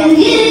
നെഞ്ചിൽ